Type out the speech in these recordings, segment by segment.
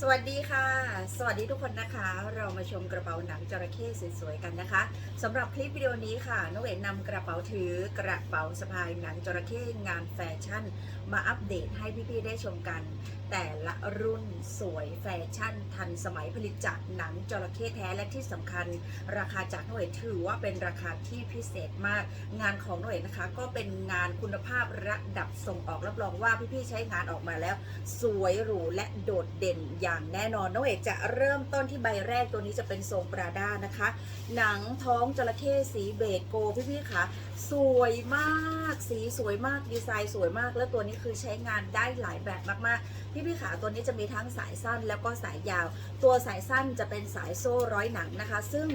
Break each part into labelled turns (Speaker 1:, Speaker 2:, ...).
Speaker 1: สวัสดีค่ะ สวัสดีทุกคนนะคะ เรามาชมกระเป๋าหนังจระเข้สวยๆกันนะคะสำหรับคลิปวิดีโอนี้ค่ะน้องเอ๋นำกระเป๋าถือกระเป๋าสะพายหนังจระเข้งานแฟชั่น มาอัปเดตให้พี่ๆได้ชมกันแต่ละรุ่นสวยแฟชั่น ทันสมัยผลิตจากหนังจระเข้แท้และที่สำคัญ ราคาจากน้องเอ๋ถือว่าเป็นราคาที่พิเศษมาก งานของหน้องเอ๋นะคะ ก็เป็นงานคุณภาพระดับส่งออกรับรองว่าพี่ๆใช้งานออกมาแล้ว สวยหรูและโดดเด่นอย่างแน่นอนน้องเอกจะเริ่มต้นที่ใบแรกตัวนี้จะเป็นทรงปราด้านะคะ หนังท้องจระเข้สีเบจโกพี่ๆคะสวยมาก สีสวยมากดีไซน์สวยมาก แล้วตัวนี้คือใช้งานได้หลายแบบมากๆพี่ๆขาตัวนี้จะมีทั้งสายสั้นแล้วก็สายยาว ตัวสายสั้นจะเป็นสายโซ่ร้อยหนังนะคะ ซึ่ง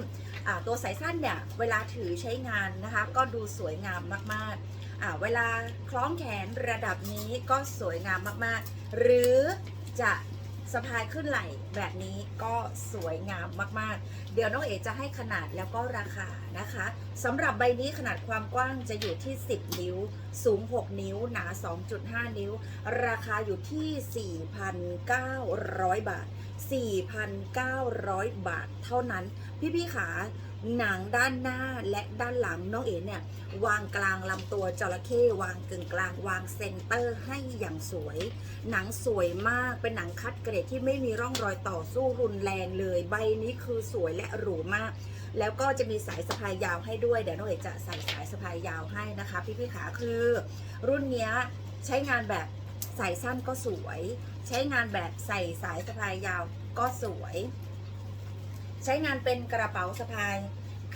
Speaker 1: ตัวสายสั้นเนี่ยเวลาถือใช้งานนะคะ ก็ดูสวยงามมากๆเวลาคล้องแขนระดับนี้ก็สวยงามมากๆ หรือจะ สะพายขึ้นไหล่แบบนี้ก็สวยงามมากๆ เดี๋ยวน้องเอ๋จะให้ขนาดแล้วก็ราคานะคะสำหรับใบนี้ขนาดความกว้างจะอยู่ที่ 10 นิ้ว สูง 6 นิ้ว หนา 2.5 นิ้ว ราคาอยู่ที่ 4,900 บาท 4,900 บาทเท่านั้น พี่ๆขา หนังด้านหน้าและด้านหลังน้องเอ๋เนี่ย วางกลางลำตัวจระเข้วางกึ่งกลางวางเซนเตอร์ให้อย่างสวย หนังสวยมากเป็นหนังคัดเกรดที่ไม่มีร่องรอยต่อสู้รุนแรงเลย ใบนี้คือสวยและหรูมาก แล้วก็จะมีสายสะพายยาวให้ด้วยเดี๋ยวน้องเอ๋จะใส่สายสะพายยาวให้นะคะ พี่ๆขาคือ รุ่นนี้ใช้งานแบบใส่สั้นก็สวย ใช้งานแบบใส่สายสะพายยาวก็สวย ใช้งานเป็นกระเป๋าสะพาย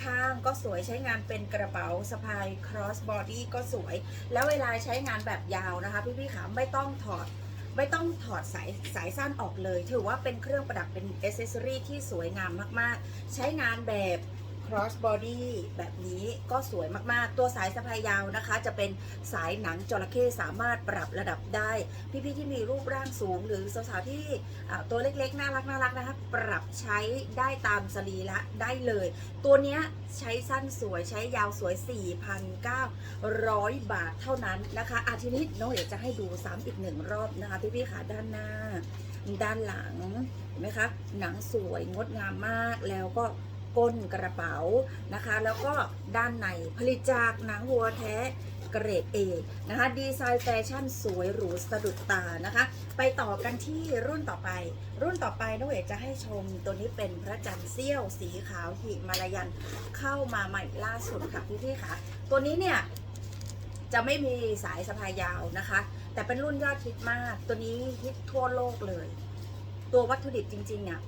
Speaker 1: ข้างก็สวยใช้งานเป็นกระเป๋าสะพาย cross body ก็สวย แล้วเวลาใช้งานแบบยาวนะคะ พี่ๆขาไม่ต้องถอดไม่ต้องถอดสายสายสั้นออกเลย ถือว่าเป็นเครื่องประดับเป็นอ c เซอรีที่สวยงามมากๆ ใช้งานแบบ cross body แบบนี้ก็สวยมากๆ ตัวสายสะพายยาวนะคะ จะเป็นสายหนังจระเข้สามารถปรับระดับได้ พี่ๆที่มีรูปร่างสูง หรือสาวๆที่ตัวเล็กๆ น่ารักน่ารักนะคะ ปรับใช้ได้ตามสรีระได้เลย ตัวเนี้ยใช้สั้นสวยใช้ยาวสวย 4,900 บาทเท่านั้นนะคะอาทีนี้น้องเอ๋จะให้ดูซ้ำอีกหนึ่งรอบนะคะ พี่ๆขาด้านหน้า ด้านหลังเห็นไหมคะหนังสวยงดงามมากแล้วก็ ก้นกระเป๋านะคะ แล้วก็ด้านในผลิตจากหนังวัวแท้เกรด A นะคะ ดีไซน์แฟชั่นสวยหรูสะดุดตานะคะ ไปต่อกันที่รุ่นต่อไป รุ่นต่อไปน้องเอ๋จะให้ชมตัวนี้เป็นพระจันทร์เสี้ยวสีขาวหิมาลายันเข้ามาใหม่ล่าสุดค่ะพี่ๆค่ะ ตัวนี้เนี่ย จะไม่มีสายสะพายยาวนะคะ แต่เป็นรุ่นยอดฮิตมาก ตัวนี้ฮิตทั่วโลกเลย ตัววัตถุดิบจริงๆเนี่ย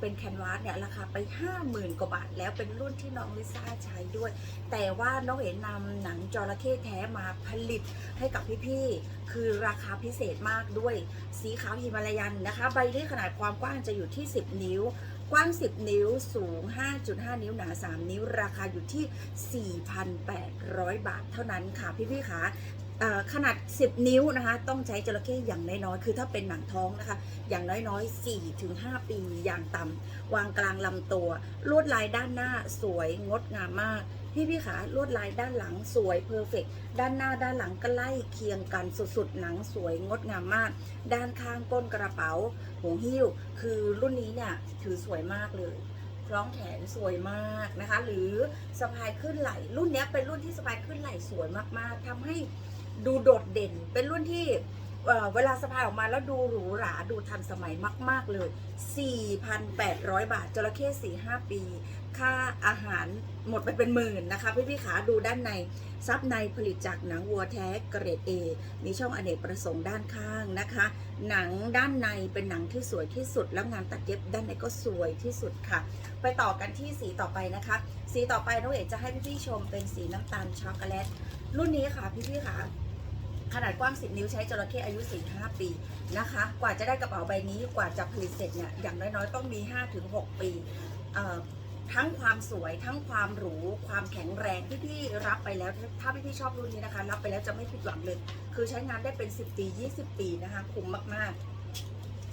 Speaker 1: เป็นแคนวาสเนี่ยราคาไป 50,000 กว่าบาท แล้วเป็นรุ่นที่น้องลิซ่าใช้ด้วย แต่ว่าน้องเอ๋นำหนังจระเข้แท้มาผลิตให้กับพี่ๆ คือราคาพิเศษมากด้วย สีขาวหิมาลายันนะคะ ใบนี้ขนาดความกว้างจะอยู่ที่ 10 นิ้วกว้าง 10 นิ้ว สูง 5.5 นิ้ว หนา 3 นิ้ว ราคาอยู่ที่ 4,800 บาท เท่านั้นค่ะ พี่ๆค่ะเอ่อ ขนาด 10 นิ้วนะคะ ต้องใช้จระเข้อย่างน้อยๆ คือถ้าเป็นหนังท้องนะคะ อย่างน้อยๆ 4-5 ปีอย่างต่ำวางกลางลำตัว ลวดลายด้านหน้าสวยงดงามมาก พี่พี่ขาลวดลายด้านหลังสวยเพอร์เฟกด้านหน้าด้านหลังใกล้เคียงกันสุดๆ หนังสวยงดงามมาก ด้านข้างก้นกระเป๋าหูหิ้ว คือรุ่นนี้เนี่ยถือสวยมากเลยคล้องแขนสวยมากนะคะ หรือสะพายขึ้นไหล่รุ่นนี้เป็นรุ่นที่สะพายขึ้นไหล่สวยมากๆทำให้ ดูโดดเด่น เป็นรุ่นที่เวลาสะพายออกมาแล้วดูหรูหราดูทันสมัยมาก ๆ เลย 4,800 บาทจระเข้4-5 ปี ค่าอาหารหมดไปเป็นหมื่นนะคะ พี่พี่ขาดูด้านใน ซับในผลิตจากหนังวัวแท้เกรด A มีช่องอเนกประสงค์ด้านข้างนะคะ หนังด้านในเป็นหนังที่สวยที่สุด แล้วงานตัดเย็บด้านในก็สวยที่สุดค่ะ ไปต่อกันที่สีต่อไปนะคะ สีต่อไปน้องเอกจะให้พี่ๆชมเป็นสีน้ำตาลช็อกโกแลตรุ่นนี้ค่ะพี่พี่ๆค่ะ ขนาดกว้าง 10 นิ้วใช้จระเข้อายุ 4-5 ปีนะคะ กว่าจะได้กระเป๋าใบนี้กว่าจะผลิตเสร็จเนี่ยอย่างน้อยๆ ต้องมี 5-6 ปีเอ่อทั้งความสวยทั้งความหรู ความแข็งแรงที่พี่รับไปแล้ว ถ้าพี่ๆชอบรุ่นนี้นะคะ รับไปแล้วจะไม่ผิดหวังเลย คือใช้งานได้เป็น 10 ปี 20 ปีนะคะ คุ้มมากๆ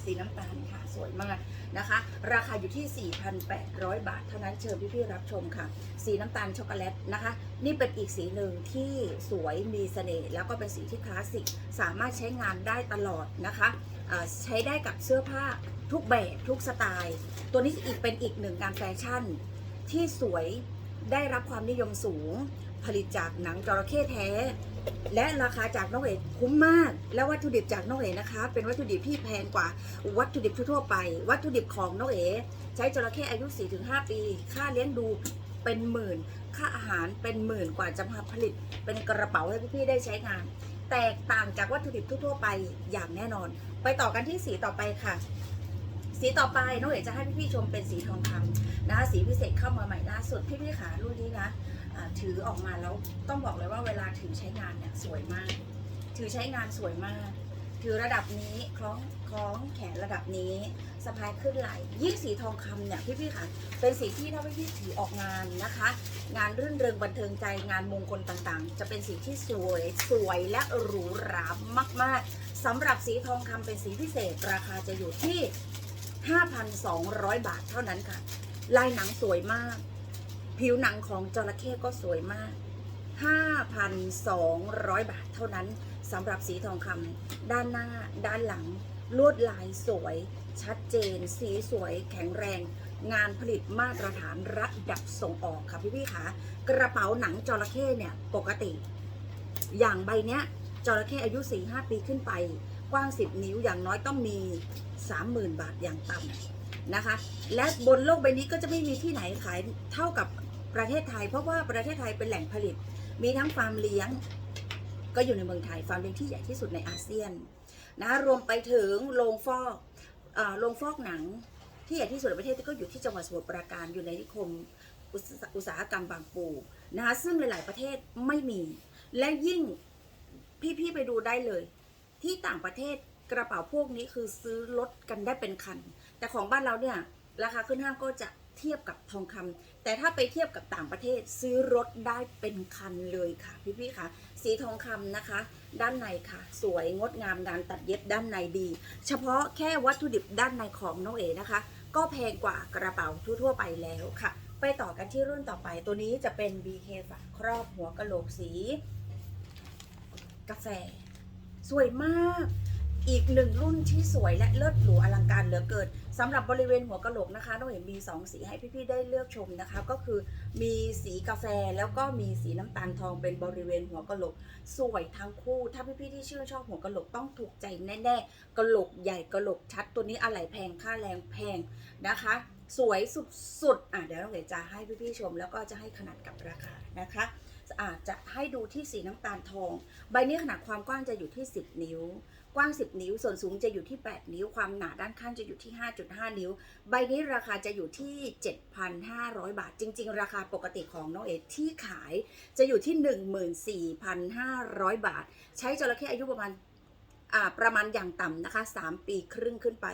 Speaker 1: สีน้ำตาลค่ะสวยมากนะคะ ราคาอยู่ที่ 4,800 บาท เท่านั้นเชิญพี่ๆรับชมค่ะ สีน้ำตาลช็อกโกแลตนะคะ นี่เป็นอีกสีหนึ่งที่สวยมีเสน่ห์แล้วก็เป็นสีที่คลาสสิกสามารถใช้งานได้ตลอดนะคะใช้ได้กับเสื้อผ้าทุกแบบทุกสไตล์ ตัวนี้อีกเป็นอีกหนึ่งงานแฟชั่น ที่สวยได้รับความนิยมสูง ผลิตจากหนังจระเข้แท้ และราคาจากน้องเอ๋คุ้มมาก และวัตถุดิบจากน้องเอ๋นะคะ เป็นวัตถุดิบที่แพงกว่าวัตถุดิบทั่วไป วัตถุดิบของน้องเอ๋ใช้จระเข้อายุ 4-5 ปี ค่าเลี้ยงดูเป็นหมื่น ค่าอาหารเป็นหมื่นกว่าจะมาผลิต เป็นกระเป๋าให้พี่ๆได้ใช้งาน แตกต่างจากวัตถุดิบทั่วไปอย่างแน่นอน ไปต่อกันที่สีต่อไปค่ะ สีต่อไปน้องเอ๋จะให้พี่ๆชมเป็นสีทองคำนะคะสีพิเศษเข้ามาใหม่ล่าสุดพี่ๆขารุ่นนี้นะ ถือออกมาแล้วต้องบอกเลยว่าเวลาถือใช้งานเนี่ยสวยมาก ถือใช้งานสวยมาก ถือระดับนี้คล้องคล้องแขนระดับนี้สะพายขึ้นไหล่ยิ่งสีทองคำเนี่ยพี่ๆค่ะเป็นสีที่ถ้าพี่ๆถือออกงานนะคะ งานรื่นเริงบันเทิงใจงานมงคลต่างๆ จะเป็นสีที่สวยสวยและหรูหรามากๆสำหรับสีทองคำเป็นสีพิเศษ ราคาจะอยู่ที่ 5,200 บาทเท่านั้นค่ะ ลายหนังสวยมาก ผิวหนังของจระเข้ก็สวยมาก 5,200 บาทเท่านั้นสำหรับสีทองคำด้านหน้า ด้านหลัง ลวดลายสวย ชัดเจน สีสวย แข็งแรง งานผลิตมาตรฐานระดับส่งออกค่ะพี่พี่คะกระเป๋าหนังจระเข้เนี่ยปกติ อย่างใบเนี้ยจระเข้อายุ 4-5 ปีขึ้นไป กว้าง 10 นิ้วอย่างน้อยต้องมี 30,000 บาทอย่างต่ำนะคะ และบนโลกใบนี้ก็จะไม่มีที่ไหนขายเท่ากับ ประเทศไทย เพราะว่าประเทศไทยเป็นแหล่งผลิต มีทั้งฟาร์มเลี้ยง ก็อยู่ในเมืองไทย ฟาร์มเลี้ยงที่ใหญ่ที่สุดในอาเซียนนะคะรวมไปถึงโรงฟอกโรงฟอกหนังที่ใหญ่ที่สุดในประเทศก็อยู่ที่จังหวัดสมุทรปราการอยู่ในนิคมอุตสาหกรรมบางปูนะคะซึ่งหลาย ๆ ประเทศไม่มี และยิ่งพี่ ๆ ไปดูได้เลย ที่ต่างประเทศกระเป๋าพวกนี้คือซื้อลดกันได้เป็นคัน แต่ของบ้านเราเนี่ย ราคาขึ้นห้างก็จะ เทียบกับทองคำแต่ถ้าไปเทียบกับต่างประเทศซื้อรถได้เป็นคันเลยค่ะ พี่ๆค่ะ สีทองคำนะคะ ด้านในค่ะ สวยงดงามงานตัดเย็บด้านในดี เฉพาะแค่วัตถุดิบด้านในของน้องเอ๋นะคะ ก็แพงกว่ากระเป๋าทั่วๆไปแล้วค่ะ ไปต่อกันที่รุ่นต่อไปตัวนี้จะเป็น BK ฝาครอบหัวกะโหลกสี กาแฟ สวยมาก อีกหนึ่งรุ่นที่สวยและเลิศหรูอลังการเหลือเกินสำหรับบริเวณหัวกะโหลกนะคะน้องเห็นมีสองสีให้พี่ๆได้เลือกชมนะคะ ก็คือมีสีกาแฟแล้วก็มีสีน้ำตาลทองเป็นบริเวณหัวกะโหลก สวยทั้งคู่ ถ้าพี่ๆที่ชื่นชอบหัวกะโหลกต้องถูกใจแน่ๆกะโหลกใหญ่กะโหลกชัดตัวนี้อะไหล่แพงค่าแรงแพงนะคะ สวยสุดๆอะเดี๋ยวน้องเอ๋จะให้พี่ๆชม แล้วก็จะให้ขนาดกับราคานะคะอาจจะ ให้ดูที่สีน้ำตาลทอง ใบนี้ขนาดความกว้างจะอยู่ที่ 10 นิ้ว กว้าง 10 นิ้ว ส่วนสูงจะอยู่ที่ 8 นิ้ว ความหนาด้านข้างจะอยู่ที่ 5.5 นิ้ว ใบนี้ราคาจะอยู่ที่ 7,500 บาท จริง ๆ ราคาปกติของน้องเอที่ขายจะอยู่ที่ 14,500 บาท ใช้จระเข้อายุประมาณประมาณอย่างต่ำนะคะ 3 ปีครึ่งขึ้นไป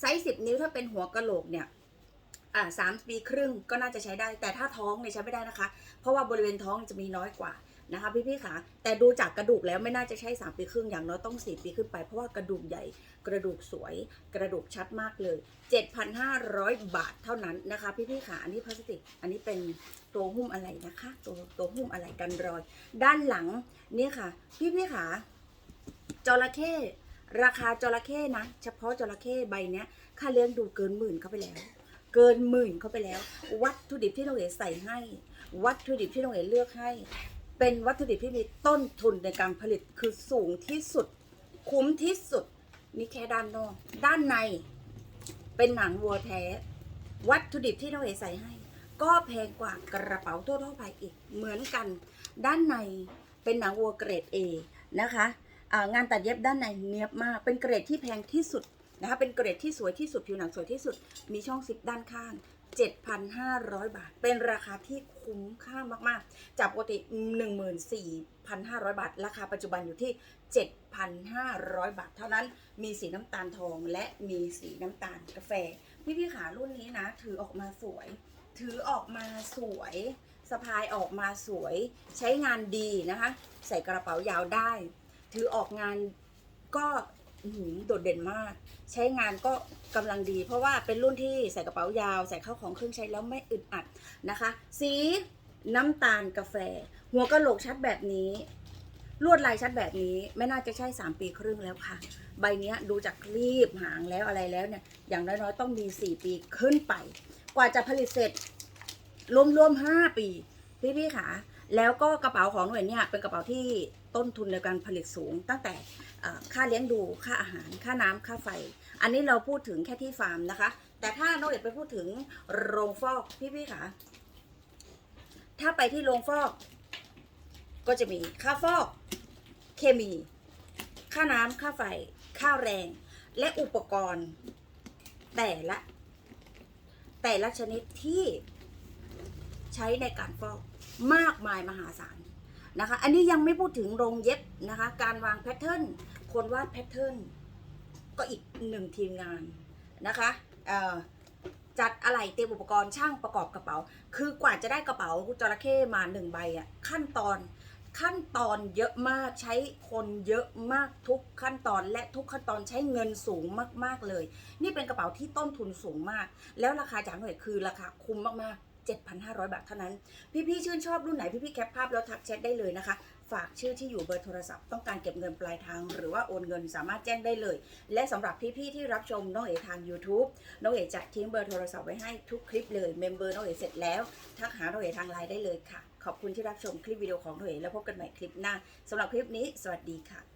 Speaker 1: ไซส์ 10 นิ้วถ้าเป็นหัวกะโหลกเนี่ยสามปีครึ่งก็น่าจะใช้ได้ แต่ถ้าท้องเนี่ยใช้ไม่ได้นะคะ เพราะว่าบริเวณท้องจะมีน้อยกว่า นะคะพี่ๆค่ะแต่ดูจากกระดูกแล้วไม่น่าจะใช่ 3 ปีครึ่งอย่างน้อยต้อง 4 ปีขึ้นไป เพราะว่ากระดูกใหญ่ กระดูกสวย กระดูกชัดมากเลย 7,500 บาทเท่านั้นนะคะ พี่ๆค่ะอันนี้พลาสติก อันนี้เป็นตัวหุ้มอะไรนะคะ ตัวตัวหุ้มอะไรกันรอย ด้านหลังนี่ค่ะ พี่ๆค่ะจระเข้ราคาจระเข้นะ เฉพาะจระเข้ใบเนี้ยค่าเลี้ยงดูเกินหมื่นเข้าไปแล้วเกินหมื่นเข้าไปแล้ว วัตถุดิบที่เราเอ๋ใส่ให้ วัตถุดิบที่เราเอ๋เลือกให้ เป็นวัตถุดิบที่มีต้นทุนในการผลิตคือสูงที่สุด คุ้มที่สุด นี่แค่ด้านนอก ด้านในเป็นหนังวัวแท้ วัตถุดิบที่เราเอใส่ให้ ก็แพงกว่ากระเป๋าทั่วๆไปอีกเหมือนกัน ด้านในเป็นหนังวัวเกรด A นะคะงานตัดเย็บด้านในเนียบมาก เป็นเกรดที่แพงที่สุดนะคะเป็นเกรดที่สวยที่สุดผิวหนังสวยที่สุด มีช่องซิปด้านข้าง 7,500 บาท เป็นราคาที่คุ้มค่ามาก ๆ จากปกติ 14,500 บาท ราคาปัจจุบันอยู่ที่ 7,500 บาท เท่านั้น มีสีน้ำตาลทองและมีสีน้ำตาลกาแฟ พี่พี่ๆขารุ่นนี้นะ ถือออกมาสวย ถือออกมาสวยสะพายออกมาสวย ใช้งานดีนะคะ ใส่กระเป๋ายาวได้ ถือออกงานก็ โดดเด่นมาก ใช้งานก็กำลังดี เพราะว่าเป็นรุ่นที่ใส่กระเป๋ายาว ใส่เข้าของเครื่องใช้แล้วไม่อึดอัดนะคะ สีน้ำตาลกาแฟ หัวกะโหลกชัดแบบนี้ ลวดลายชัดแบบนี้ไม่น่าจะใช่ 3 ปีครึ่งแล้วค่ะ ใบนี้ดูจากคลีบหางแล้วอะไรแล้วเนี่ย อย่างน้อยๆ ต้องมี 4 ปีขึ้นไป กว่าจะผลิตเสร็จรวมๆ5ปี พี่ๆค่ะ แล้วก็กระเป๋าของหน่วยเนี่ยเป็นกระเป๋าที่ต้นทุนในการผลิตสูง ตั้งแต่ค่าเลี้ยงดูค่าอาหารค่าน้ำค่าไฟ อันนี้เราพูดถึงแค่ที่ฟาร์มนะคะ แต่ถ้าน้องเอกไปพูดถึงโรงฟอกพี่ๆค่ะ ถ้าไปที่โรงฟอก ก็จะมีค่าฟอก เคมี ค่าน้ำค่าไฟ ค่าแรง และอุปกรณ์แต่ละ แต่ละชนิดที่ใช้ในการฟอก มากมายมหาศาลนะคะ อันนี้ยังไม่พูดถึงโรงเย็บนะคะ การวางแพทเทิร์น คนวาดแพทเทิร์น ก็อีกหนึ่งทีมงานนะคะจัดอะไหล่เตรียมอุปกรณ์ช่างประกอบกระเป๋า คือกว่าจะได้กระเป๋าจระเข้มาหนึ่งใบอะขั้นตอนขั้นตอนเยอะมากใช้คนเยอะมากทุกขั้นตอนและทุกขั้นตอนใช้เงินสูงมาก ๆเลย นี่เป็นกระเป๋าที่ต้นทุนสูงมาก แล้วราคาจากหน่วยคือราคาคุ้มมากๆ 7,500 บาทเท่านั้น พี่ๆชื่นชอบรุ่นไหนพี่ๆแคปภาพแล้วทักแชทได้เลยนะคะ ฝากชื่อที่อยู่เบอร์โทรศัพท์ต้องการเก็บเงินปลายทาง หรือว่าโอนเงินสามารถแจ้งได้เลย และสำหรับพี่ๆที่รับชมน้องเอ๋ทาง YouTube น้องเอ๋จะทิ้งเบอร์โทรศัพท์ไว้ให้ทุกคลิปเลยเมมเบอร์น้องเอ๋เสร็จแล้วทักหาน้องเอ๋ทางไลน์ได้เลยค่ะ ขอบคุณที่รับชมคลิปวิดีโอของน้องเอ๋แล้วพบกันใหม่คลิปหน้าสำหรับคลิปนี้ สวัสดีค่ะ